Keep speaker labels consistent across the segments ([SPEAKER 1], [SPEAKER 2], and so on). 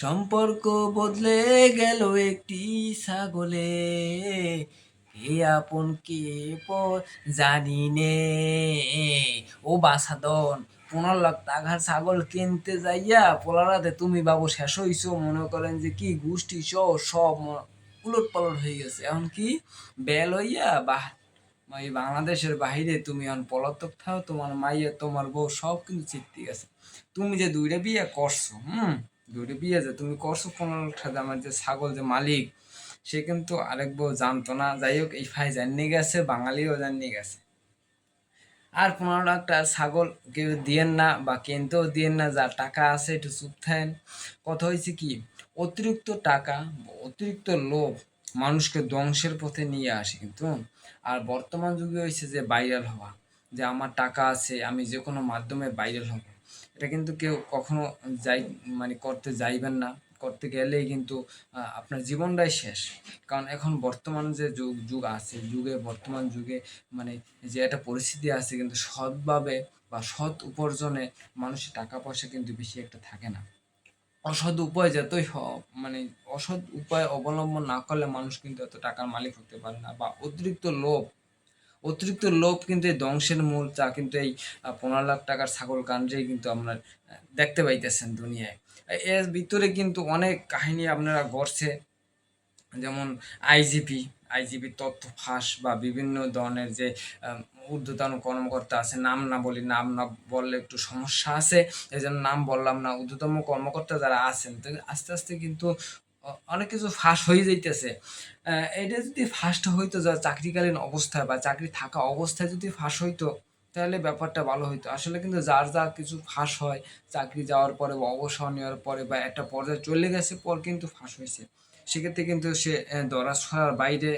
[SPEAKER 1] সম্পর্ক বদলে গেল একটি ছাগলে। কে আপন, কে জানি নে। ও বাসাদন পনেরো লাখ টাকার ছাগল কিনতে যাইয়া পোলারাতে তুমি বাবু শেষ হইছো, মনে করেন যে কি গোষ্ঠী সহ সব উলট পালট হয়ে গেছে। এখন কি বেল হইয়া বাহ এই বাংলাদেশের বাইরে তুমি এখন পলাতক থাও, তোমার মাইয়া, তোমার বউ সব কিন্তু চিত্তি গেছে। তুমি যে দুইটা বিয়ে করছ, হুম? দুইটা বিয়ে যে তুমি করছ লাখ টাকা আমার যে ছাগল যে মালিক, সে কিন্তু আরেক বউ জানতো না। যাই হোক, এই ফাই জানিয়ে গেছে, বাঙালিও জানিয়ে গেছে। আর পনেরো লাখ টাকার ছাগল কেউ দিয়েন না বা কিনতেও দিয়েন না, যার টাকা আছে একটু চুপ থাকেন। কথা হয়েছে কি, অতিরিক্ত টাকা, অতিরিক্ত লোভ মানুষকে ধ্বংসের পথে নিয়ে আসে কিন্তু। আর বর্তমান যুগে হয়েছে যে ভাইরাল হওয়া, যে আমার টাকা আছে, আমি যে কোনো মাধ্যমে ভাইরাল হব। এটা কিন্তু কেউ কখনো যাই মানে করতে যাইবেন না। করতে গেলেই কিন্তু আপনার জীবনটাই শেষ। কারণ এখন বর্তমান যে যুগ যুগ আছে, যুগে, বর্তমান যুগে মানে যে একটা পরিস্থিতি আছে কিন্তু সৎভাবে বা সৎ উপার্জনে মানুষের টাকা পয়সা কিন্তু বেশি একটা থাকে না। অসৎ উপায় যতই মানে অসৎ উপায় অবলম্বন না করলে মানুষ কিন্তু এত টাকার মালিক হতে পারে না বা অতিরিক্ত লোভ অতিরিক্ত লোভ কিন্তু এই ধ্বংসের মূল, তা কিন্তু এই পনেরো লাখ টাকার ছাগল কাণ্ডেই কিন্তু আপনার দেখতে পাইতেছেন দুনিয়ায়। এর ভিতরে কিন্তু অনেক কাহিনী আপনারা গড়ছে, যেমন আইজিপি আইজিপি তথ্য ফাঁস বা বিভিন্ন ধরনের যে ঊর্ধ্বতন কর্মকর্তা আছে, নাম না বলি, নাম না বললে একটু সমস্যা আছে এই জন্য নাম বললাম না, ঊর্ধ্বতম কর্মকর্তা যারা আছেন, তো আস্তে আস্তে কিন্তু অনেক কিছু ফাঁস হয়ে যাইতেছে। এটা যদি ফাঁসটা হইতো যা চাকরিকালীন অবস্থায় বা চাকরি থাকা অবস্থায় যদি ফাঁস হইতো, তাহলে ব্যাপারটা ভালো হইতো। আসলে কিন্তু যার যা কিছু ফাঁস হয়, চাকরি যাওয়ার পরে বা অবসর নেওয়ার পরে বা একটা পর্যায়ে চলে গেছে পর কিন্তু ফাঁস হয়েছে সেক্ষেত্রে কিন্তু সে ধরা বাইরে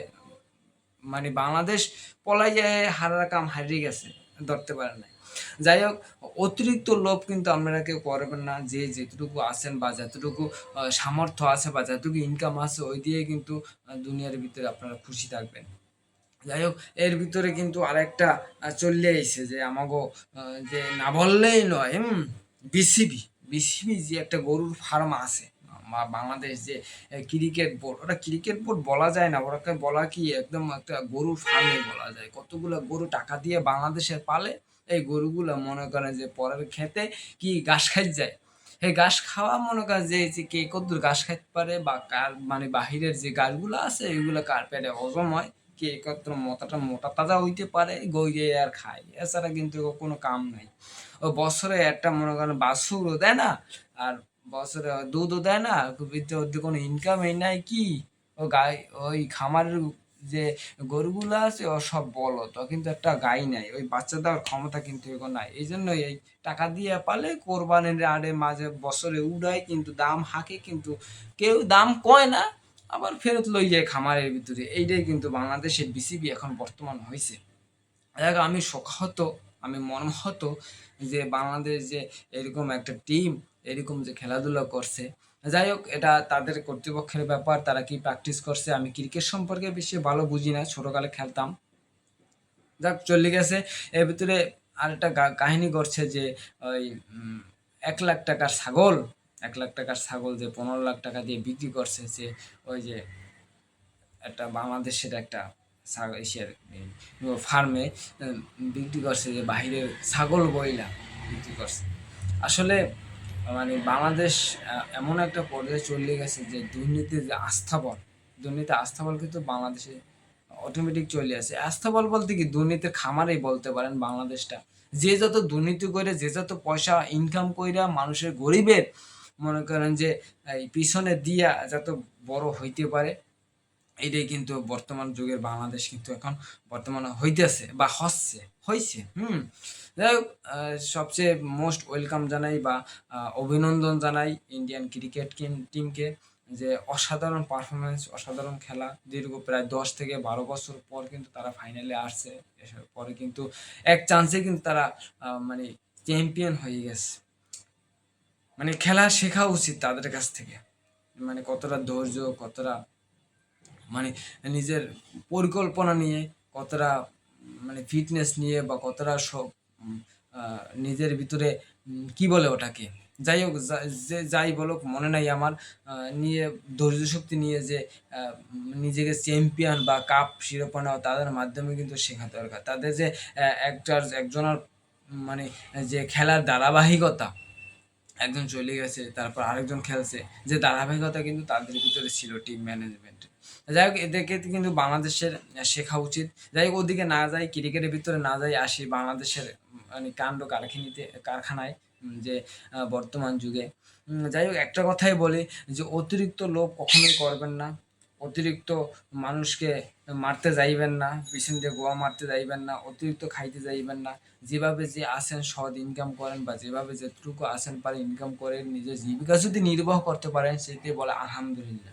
[SPEAKER 1] মানে বাংলাদেশ পলাইয়ে হারার কাম হারিয়ে গেছে, ধরতে পারে না যাই হোক অতিরিক্ত লোভ কিন্তু আপনারা কেউ করবেন না। যে যেটুকু আছেন বা যতটুকু সামর্থ্য আছে বা যতটুকু ইনকাম আছে, ওই দিয়ে কিন্তু দুনিয়ার ভিতরে আপনারা খুশি থাকবেন। যাই হোক এর ভিতরে কিন্তু আরেকটা চলে আইছে যে আমাগো যে না বললেই নয় বিসিবি। বিসিবি যে একটা গরুর ফার্ম আছে, বা বাংলাদেশ যে ক্রিকেট বোর্ড, ওটা ক্রিকেট বোর্ড বলা যায় না, ওটাকে বলা কি একদম একটা গরুর ফার্মে বলা যায়। কতগুলো গরু টাকা দিয়ে বাংলাদেশের পালে এই গরুগুলো মনে করেন যে পরের খেতে কি ঘাস খাইতে যায়? এই ঘাস খাওয়া মনে করেন যে কে কদ্দুর ঘাস খাইতে পারে বা কার মানে বাহিরের যে গাছগুলো আছে, এগুলো কার পেটে হজম হয়? কে কত মোটাটা মোটা তাজা হইতে পারে গইয়ে আর খায়। এছাড়া কিন্তু কোনো কাম নাই। ও বছরে একটা মনে করেন বাছুরও দেয় না, আর বছরে দুধও দেয় না কোনো ইনকামই নাই কি? ও গাই, ওই খামারের যে গরুগুলো আছে, ও সব বলো তো কিন্তু একটা গাই নাই, ওই বাচ্চা দেওয়ার ক্ষমতা কিন্তু এগো নাই। এই জন্যই এই টাকা দিয়ে পালে কোরবানির আড়ে মাঝে বছরে উড়ায় কিন্তু দাম হাঁকে কিন্তু কেউ দাম কয় না, আবার ফেরত লই যায় খামারের ভিতরে। এইটাই কিন্তু বাংলাদেশের বিসিবি এখন বর্তমান হয়েছে দেখ, আমি শোকাহত, আমি মর্মাহত যে বাংলাদেশ যে এরকম একটা টিম এরকম যে খেলাধুলা করছে যাই হোক, এটা তাদের কর্তৃপক্ষের ব্যাপার, তারা কি প্র্যাকটিস করছে, আমি ক্রিকেট সম্পর্কে বেশি ভালো বুঝি না, ছোটোকালে খেলতাম। যাক, চলে গেছে। এর ভিতরে আরেকটা গা- কাহিনী করছে যে, ওই এক লাখ টাকার ছাগল, এক লাখ টাকার ছাগল যে পনেরো লাখ টাকা দিয়ে বিক্রি করছে যে ওই যে একটা বাংলাদেশের একটা এসের ফার্মে বিক্রি করছে যে বাহিরের ছাগল, বইলা বিক্রি করছে। আসলে মানে বাংলাদেশ এমন একটা পর্যায়ে চলে গেছে যে দুর্নীতির যে আস্থাবল দুর্নীতি আস্থাবল কিন্তু বাংলাদেশে অটোমেটিক চলে আসে। আস্থাবল বলতে কি? দুর্নীতির খামারেই বলতে পারেন বাংলাদেশটা। যে যত দুর্নীতি করে, যে যত পয়সা ইনকাম কইরা মানুষের গরিবের মনে করেন যে, এই পিছনে দিয়া যত বড় হইতে পারে এটাই কিন্তু বর্তমান যুগের বাংলাদেশ কিন্তু এখন বর্তমানে হইতেছে বা হচ্ছে হয়েছে হুম। যাই হোক সবচেয়ে মোস্ট ওয়েলকাম জানাই বা অভিনন্দন জানাই ইন্ডিয়ান ক্রিকেট টিমকে যে অসাধারণ পারফরমেন্স অসাধারণ খেলা। দীর্ঘ প্রায় দশ থেকে বারো বছর পর কিন্তু তারা ফাইনালে আসছে। এসব পরে কিন্তু এক চান্সে কিন্তু তারা মানে চ্যাম্পিয়ন হয়ে গেছে। মানে খেলা শেখা উচিত তাদের কাছ থেকে। মানে কতটা ধৈর্য, কতটা মানে নিজের পরিকল্পনা নিয়ে কতটা মানে ফিটনেস নিয়ে বা কতটা সব নিজের ভিতরে কি বলে ওটাকে? যাই হোক, যে যাই বলুক, মনে নাই আমার নিয়ে ধৈর্য শক্তি নিয়ে যে নিজেকে চ্যাম্পিয়ন বা কাপ শিরোপা নেওয়া তাদের মাধ্যমে কিন্তু শেখা দরকার। তাদের যে একটার, একজনের মানে যে খেলার ধারাবাহিকতা একজন চলে গেছে, তারপর আরেকজন খেলছে। যে ধারাবাহিকতা কিন্তু তাদের ভিতরে ছিল টিম ম্যানেজমেন্ট যাই হোক, এদেরকে কিন্তু বাংলাদেশের শেখা উচিত। যাই হোক, ওদিকে না যাই ক্রিকেটের ভিতরে না যাই, আসি বাংলাদেশের মানে কাণ্ড কারখানিতে, কারখানায় যে বর্তমান যুগে। যাই হোক, একটা কথাই বলি যে, অতিরিক্ত লোভ কখনোই করবেন না। অতিরিক্ত মানুষকে মারতে যাইবেন না পেশেন্টে গোয়া মারতে যাইবেন না, অতিরিক্ত খাইতে যাইবেন না। যেভাবে যে আসেন সৎ ইনকাম করেন বা যেভাবে যেটুকু আসেন পারে ইনকাম করে নিজের জীবিকা যদি নির্বাহ করতে পারেন সেটি বলে আলহামদুলিল্লাহ।